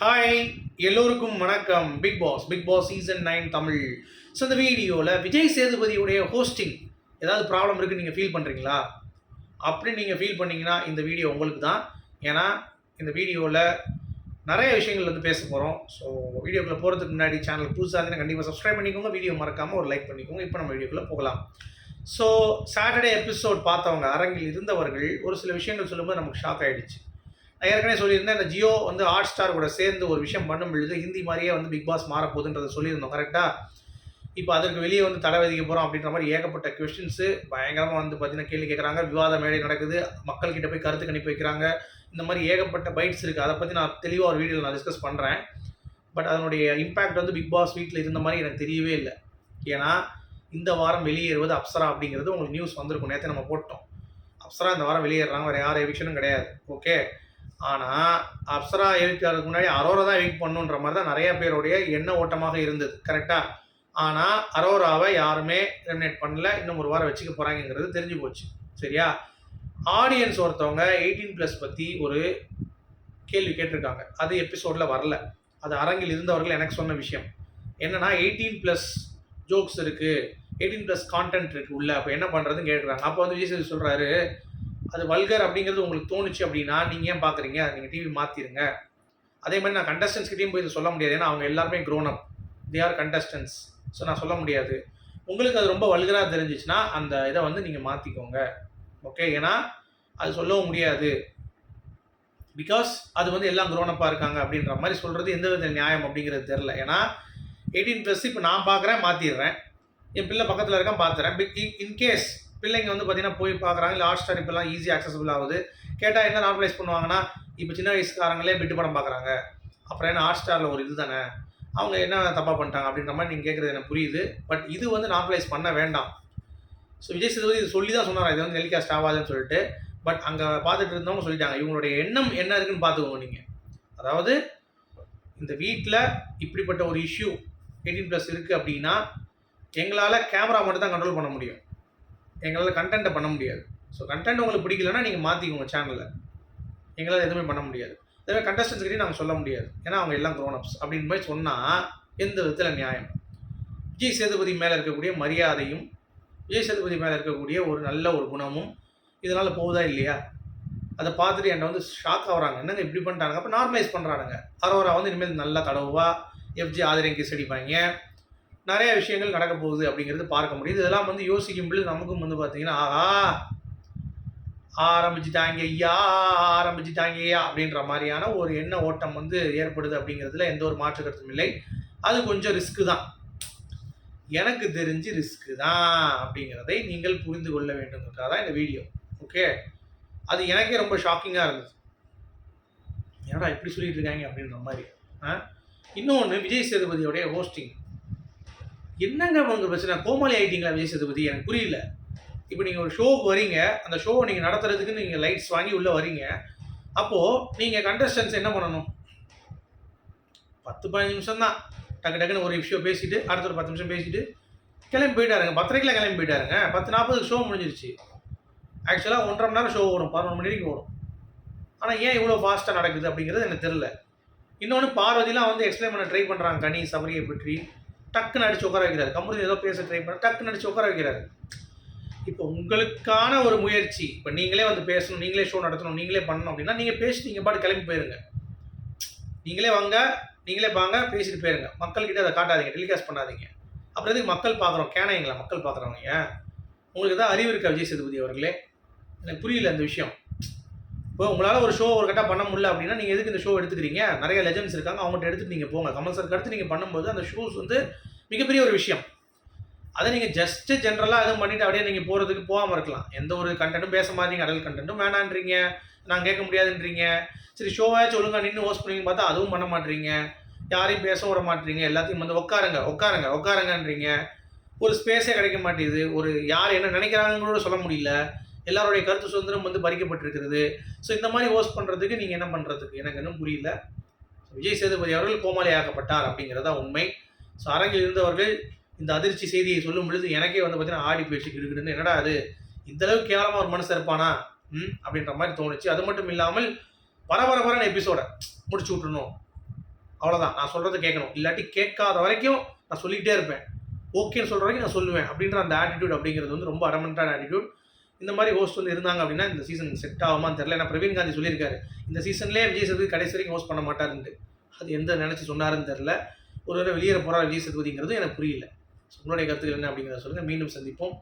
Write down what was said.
Hi எல்லோருக்கும் வணக்கம். Bigg Boss Bigg Boss season nine Tamil. So இந்த வீடியோவில் விஜய் சேதுபதியுடைய ஹோஸ்டிங் ஏதாவது ப்ராப்ளம் இருக்குன்னு நீங்கள் ஃபீல் பண்ணுறீங்களா அப்படின்னு நீங்கள் ஃபீல் பண்ணீங்கன்னா இந்த வீடியோ உங்களுக்கு தான் ஏன்னா இந்த வீடியோவில் நிறைய விஷயங்கள் வந்து பேச போகிறோம் ஸோ வீடியோக்குள்ளே போகிறதுக்கு முன்னாடி சேனல் புதுசாக இருந்தால் கண்டிப்பாக சப்ஸ்கிரைப் பண்ணிக்கோங்க. வீடியோ மறக்காமல் ஒரு லைக் பண்ணிக்கோங்க. இப்போ நம்ம வீடியோக்குள்ளே போகலாம். ஸோ சாட்டர்டே எபிசோட் பார்த்தவங்க அரங்கில் இருந்தவர்கள் ஒரு சில விஷயங்கள் சொல்லும்போது நமக்கு ஷாக் ஆகிடுச்சு நான் ஏற்கனவே சொல்லியிருந்தேன் இந்த ஜியோ வந்து ஹாட் ஸ்டார் கூட சேர்ந்து ஒரு விஷயம் பண்ணும் பொழுது ஹிந்தி மாதிரியே வந்து பிக் பாஸ் மாறப்போகுதுன்றதை சொல்லியிருந்தோம் கரெக்டாக இப்போ அதற்கு வெளியே வந்து தடை விதிக்க போகிறோம் அப்படின்ற மாதிரி ஏகப்பட்ட கொஸ்டின்ஸு பயங்கரமாக வந்து பார்த்தீங்கன்னா கேள்வி கேட்குறாங்க விவாத மேடை நடக்குது மக்கள்கிட்ட போய் கருத்து கணிப்பு வைக்கிறாங்க இந்த மாதிரி ஏகப்பட்ட பைட்ஸ் இருக்குது அதை பற்றி நான் தெளிவாக ஒரு வீடியோவில் நான் டிஸ்கஸ் பண்ணுறேன் பட் அதனுடைய இம்பேக்ட் வந்து பிக் பாஸ் வீட்டில் இருந்த மாதிரி எனக்கு தெரியவே இல்லை. ஏன்னா இந்த வாரம் வெளியேறுவது அப்சரா அப்படிங்கிறது உங்களுக்கு நியூஸ் வந்திருக்கும். நேற்று நம்ம போட்டோம். அப்சரா இந்த வாரம் வெளியேறாங்க வேறு யார் எவிக்ஷனும் கிடையாது. ஓகே ஆனால் அப்சரா எவிக்கிறதுக்கு முன்னாடி அரோரா தான் எவிக் பண்ணுன்ற மாதிரி தான் நிறைய பேருடைய எண்ண ஓட்டமாக இருந்தது கரெக்டாக ஆனால் அரோராவை யாருமே எலிமினேட் பண்ணல இன்னும் ஒரு வாரம் வச்சுக்க போகிறாங்கங்கிறது தெரிஞ்சு போச்சு சரியா? ஆடியன்ஸ் ஒருத்தவங்க எயிட்டீன் ப்ளஸ் பற்றி ஒரு கேள்வி கேட்டிருக்காங்க அது எபிசோடில் வரல அது அரங்கில் இருந்தவர்கள் எனக்கு சொன்ன விஷயம். என்னன்னா எயிட்டீன் ப்ளஸ் ஜோக்ஸ் இருக்குது எயிட்டீன் ப்ளஸ் கான்டென்ட் இருக்குது உள்ள அப்போ என்ன பண்ணுறதுன்னு கேட்குறாங்க அப்போ வந்து விஜய் சேது சொல்கிறாரு அது வல்கர் அப்படிங்கிறது உங்களுக்கு தோணுச்சு அப்படின்னா நீங்கள் ஏன் பார்க்குறீங்க நீங்கள் டிவி மாற்றிடுங்க அதே மாதிரி நான் கண்டஸ்டன்ஸ்கிட்டையும் போய் இதை சொல்ல முடியாது. ஏன்னா அவங்க எல்லாருமே grown up they are contestants so நான் சொல்ல முடியாது. உங்களுக்கு அது ரொம்ப வல்கராக தெரிஞ்சிச்சுன்னா அந்த இதை வந்து நீங்கள் மாற்றிக்கோங்க ஓகே ஏன்னா அது சொல்லவும் முடியாது. பிகாஸ் அது வந்து எல்லாம் க்ரோனப்பாக இருக்காங்க அப்படின்ற மாதிரி சொல்கிறது எந்த வித நியாயம் அப்படிங்கிறது தெரில ஏன்னா எயிட்டீன் ப்ளஸ் இப்போ நான் பார்க்குறேன் மாற்றிடுறேன் என் பிள்ளை பக்கத்தில் இருக்கான் பார்த்துறேன் இன்கேஸ் பிள்ளைங்க வந்து பார்த்தீங்கன்னா போய் பார்க்குறாங்க இல்லை ஹாட் ஸ்டார் இப்போலாம் ஈஸியாக அக்சசபிள் ஆகுது. கேட்டால் என்ன நார்மலைஸ் பண்ணுவாங்கன்னா இப்போ சின்ன வயசுக்காரங்களே பிட்டு படம் பார்க்குறாங்க அப்புறம் என்ன ஹாட் ஸ்டாரில் ஒரு இது தானே அவங்க என்ன தப்பாக பண்ணிட்டாங்க அப்படின்ற மாதிரி நீங்கள் கேட்குறது எனக்கு புரியுது. பட் இது வந்து நார்மலைஸ் பண்ண வேண்டாம். ஸோ விஜய் சேதுபதி இது சொல்லி தான் சொன்னார்? இது வந்து டெலிகாஸ்ட் ஆகாதுன்னு சொல்லிட்டு. பட் அங்கே பார்த்துட்டு இருந்தவங்க சொல்லிட்டாங்க. இவங்களுடைய எண்ணம் என்ன இருக்குன்னு பார்த்துக்கோங்க நீங்கள் அதாவது இந்த வீட்டில் இப்படிப்பட்ட ஒரு இஷ்யூ எயிட்டீன் ப்ளஸ் இருக்குது அப்படின்னா எங்களால் கேமரா மட்டும் தான் கண்ட்ரோல் பண்ண முடியும். எங்களால் கண்டென்ட்டை பண்ண முடியாது. ஸோ கண்டென்ட் உங்களுக்கு பிடிக்கலன்னா நீங்கள் மாற்றிக்கோங்க சேனலில் எங்களால் எதுவுமே பண்ண முடியாது. அதே கண்டஸ்டன்ஸ்கிட்டையும் நாங்கள் சொல்ல முடியாது. ஏன்னா அவங்க எல்லாம் க்ரோனப்ஸ் அப்படின்னு மாதிரி சொன்னால் எந்த விதத்தில் நியாயம்? விஜய் சேதுபதி மேலே இருக்கக்கூடிய மரியாதையும் விஜய் சேதுபதி மேலே இருக்கக்கூடிய ஒரு நல்ல ஒரு குணமும் இதனால் போகுதா இல்லையா? அதை பார்த்துட்டு என்கிட்ட வந்து ஷாக் ஆகிறாங்க. என்னங்க இப்படி பண்ணிட்டாங்க அப்போ நார்மலைஸ் பண்ணுறானுங்க அரோரா வந்து இனிமேல் நல்லா தடவுவா. எஃப்ஜி ஆதிரங்கி அடிப்பாங்க நிறைய விஷயங்கள் நடக்க போகுது அப்படிங்கிறது பார்க்க முடியுது. இதெல்லாம் வந்து யோசிக்கும் பொழுது நமக்கும் வந்து பார்த்தீங்கன்னா ஆஹா ஆரம்பிச்சிட்டாங்க ஐயா ஆரம்பிச்சுட்டாங்க ஐயா அப்படின்ற மாதிரியான ஒரு எண்ண ஓட்டம் வந்து ஏற்படுது அப்படிங்கிறதுல எந்த ஒரு மாற்று கருத்தும் இல்லை. அது கொஞ்சம் ரிஸ்க்கு தான். எனக்கு தெரிஞ்சு ரிஸ்க்கு தான் அப்படிங்கிறதை நீங்கள் புரிந்து கொள்ள வேண்டும்ன்றதுக்காக தான் இந்த வீடியோ ஓகே அது எனக்கே ரொம்ப ஷாக்கிங்காக இருந்தது. ஏன்னா இப்படி சொல்லிட்டு இருக்காங்க அப்படின்ற மாதிரி. ஆ? இன்னொன்று விஜய் சேதுபதியோடைய ஹோஸ்டிங் என்னங்க உங்களுக்கு பிரச்சனை? கோமாளி ஆகிட்டீங்களா விஜய் சேதுபதி எனக்கு புரியல. இப்போ நீங்கள் ஒரு ஷோவுக்கு வரீங்க. அந்த ஷோவை நீங்கள் நடத்துறதுக்கு நீங்கள் லைட்ஸ் வாங்கி உள்ளே வரீங்க. அப்போது நீங்கள் கண்டஸ்டன்ஸ் என்ன பண்ணணும்? பத்து பதினஞ்சு நிமிஷம் தான் டக்கு டக்குன்னு ஒரு விஷயம் பேசிட்டு அடுத்த ஒரு பத்து நிமிஷம் பேசிட்டு கிளம்பி போயிட்டாருங்க. பத்தரைக்கில் கிளம்பி போயிட்டாருங்க. பத்து நாற்பதுக்கு ஷோ முடிஞ்சிருச்சு. ஆக்சுவலாக ஒன்றரை மணி நேரம் ஷோ ஓடும். பதினொன்று மணி வரைக்கும் ஓடும். ஆனால் ஏன் இவ்வளோ ஃபாஸ்ட்டாக நடக்குது அப்படிங்கிறது எனக்கு தெரில இன்னொன்று பார்வதிலாம் வந்து எக்ஸ்பிளைன் பண்ண ட்ரை பண்ணுறாங்க கனி சபரியை பற்றி. டக்குன்னு அடிச்சு உட்கார வைக்கிறார். கம்பெனி ஏதோ பேச ட்ரை பண்ண டக்குன்னு அடிச்சு உட்கார வைக்கிறார். இப்போ உங்களுக்கான ஒரு முயற்சி இப்போ நீங்களே வந்து பேசணும் நீங்களே ஷோ நடத்தணும் நீங்களே பண்ணணும் அப்படின்னா நீங்கள் பேசி நீங்கள் பாட்டு கிளம்பி போயிருங்க. நீங்களே வாங்க நீங்களே வாங்க பேசிட்டு போயிருங்க. மக்கள்கிட்ட அதை காட்டாதீங்க டெலிகாஸ்ட் பண்ணாதீங்க. அப்புறம் எதுக்கு மக்கள் பார்க்குறோம் கேனைங்களா? மக்கள் பார்க்குறவங்க உங்களுக்கு தான் அறிவு இருக்கா விஜய் சேதுபதி அவர்களே? எனக்கு புரியல அந்த விஷயம். இப்போ உங்களால் ஒரு ஷோ ஒரு கட்டாக பண்ண முடியல அப்படின்னா நீங்கள் எதுக்கு இந்த ஷோ எடுத்துக்கிறீங்க? நிறைய லெஜண்ட்ஸ் இருக்காங்க அவங்கள்ட்ட எடுத்துகிட்டு நீங்கள் போங்க. கமல் சார் அடுத்து நீங்கள் பண்ணும்போது அந்த ஷோஸ் வந்து மிகப்பெரிய ஒரு விஷயம். அதை நீங்கள் ஜஸ்ட்டு ஜென்ரலாக எதுவும் பண்ணிவிட்டு அப்படியே நீங்கள் போகிறதுக்கு போகாமல் இருக்கலாம். எந்த ஒரு கண்டென்ட்டும் பேச மாட்டீங்க அடல் கண்டென்ட்டும் வேணான்றீங்க. நான் கேட்க முடியாதுன்றீங்க. சரி ஷோவாச்சும் ஒழுங்கா நின்று ஹோஸ்ட் பண்ணுவீங்க பார்த்தா அதுவும் பண்ண மாட்டீங்க. யாரையும் பேச விட மாட்டீங்க. எல்லாத்தையும் வந்து உட்காருங்க உட்காருங்க உட்காருங்கன்றீங்க. ஒரு ஸ்பேஸே கிடைக்க மாட்டேங்குது. ஒரு யார் என்ன நினைக்கிறாங்கன்னு கூட சொல்ல முடியல. எல்லாருடைய கருத்து சுதந்திரம் வந்து பறிக்கப்பட்டிருக்கிறது. ஸோ இந்த மாதிரி ஹோஸ்ட் பண்ணுறதுக்கு நீங்கள் என்ன பண்ணுறதுக்கு எனக்கு இன்னும் புரியல. விஜய் சேதுபதி அவர்கள் கோமாளியாக்கப்பட்டார் அப்படிங்கிறதா உண்மை. ஸோ அரங்கில் இருந்தவர்கள் இந்த அதிர்ச்சி செய்தியை சொல்லும் பொழுது எனக்கே வந்து பார்த்தீங்கன்னா ஆடி போயிடுச்சு கிடுக்கிடுன்னு என்னடா அது? இந்த அளவுக்கு கேவலமாக ஒரு மனசு இருப்பானா? ம்? அப்படின்ற மாதிரி தோணுச்சு. அது மட்டும் இல்லாமல் பரபரப்பான எபிசோடை முடிச்சு விட்டுணும் அவ்வளோதான் நான் சொல்கிறத கேட்கணும். இல்லாட்டி கேட்காத வரைக்கும் நான் சொல்லிக்கிட்டே இருப்பேன். ஓகேன்னு சொல்கிற வரைக்கும் நான் சொல்லுவேன் அப்படின்ற அந்த ஆட்டிடியூட் அப்படிங்கிறது வந்து ரொம்ப அடமெண்ட்டான ஆட்டிடியூட் இந்த மாதிரி ஹோஸ்ட் வந்து இருந்தாங்க அப்படின்னா இந்த சீசன் செட் ஆகுமான்னு தெரியல. ஏன்னா பிரவீன் காந்தி சொல்லியிருக்காரு இந்த சீசன்லேயே விஜய் சேதுபதி கடைசி வரைக்கும் ஹோஸ்ட் பண்ண மாட்டாருன்ட்டு. அது எந்த நினச்சி சொன்னாருன்னு தெரில ஒரு வெளியேற போகிறார் விஜய் சேதுபதிங்கிறது எனக்கு புரியல. உங்களுடைய கருத்துக்கள் என்ன அப்படிங்கிறத சொல்லுங்கள் மீண்டும் சந்திப்போம்.